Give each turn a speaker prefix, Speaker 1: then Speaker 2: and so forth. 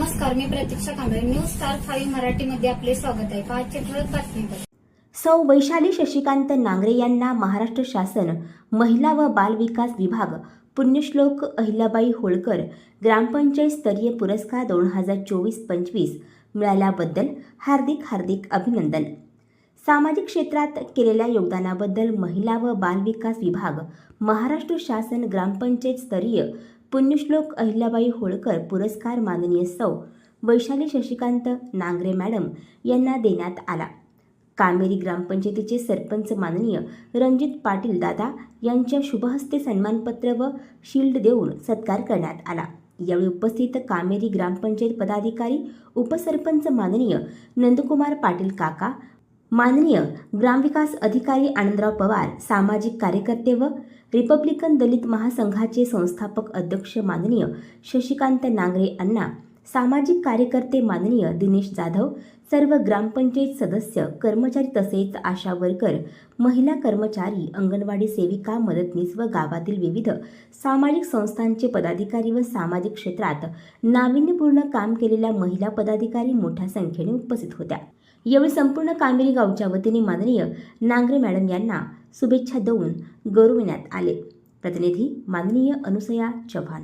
Speaker 1: Kamble. News star five मराठीमध्ये आपले स्वागत आहे. आजचे ठळक बातमीपत्र
Speaker 2: सौ वैशाली शशिकांत नांगरे यांना महाराष्ट्र शासन महिला व बाल विकास विभाग पुण्यश्लोक अहिल्याबाई होळकर ग्रामपंचायत स्तरीय पुरस्कार दोन हजार चोवीस पंचवीस मिळाल्याबद्दल हार्दिक हार्दिक अभिनंदन. सामाजिक क्षेत्रात केलेल्या योगदानाबद्दल महिला व बालविकास विभाग महाराष्ट्र शासन ग्रामपंचायत स्तरीय पुण्यश्लोक अहिल्याबाई होळकर पुरस्कार माननीय सौ वैशाली शशिकांत नांगरे मॅडम यांना देण्यात आला. कामेरी ग्रामपंचायतीचे सरपंच माननीय रणजित पाटील दादा यांच्या शुभहस्ते सन्मानपत्र व शिल्ड देऊन सत्कार करण्यात आला. यावेळी उपस्थित कामेरी ग्रामपंचायत पदाधिकारी उपसरपंच माननीय नंदकुमार पाटील काका माननीय ग्रामविकास अधिकारी आनंदराव पवार सामाजिक कार्यकर्ते व रिपब्लिकन दलित महासंघाचे संस्थापक अध्यक्ष माननीय शशिकांत नांगरे अण्णा सामाजिक कार्यकर्ते माननीय दिनेश जाधव सर्व ग्रामपंचायत सदस्य कर्मचारी तसेच आशा वर्कर महिला कर्मचारी अंगणवाडी सेविका मदतनीस व गावातील विविध सामाजिक संस्थांचे पदाधिकारी व सामाजिक क्षेत्रात नाविन्यपूर्ण काम केलेल्या महिला पदाधिकारी मोठ्या संख्येने उपस्थित होत्या. यावेळी संपूर्ण कामेरी गावच्या वतीने माननीय नांगरे मॅडम यांना शुभेच्छा देऊन गौरविण्यात आले. प्रतिनिधी माननीय अनुसया चव्हाण.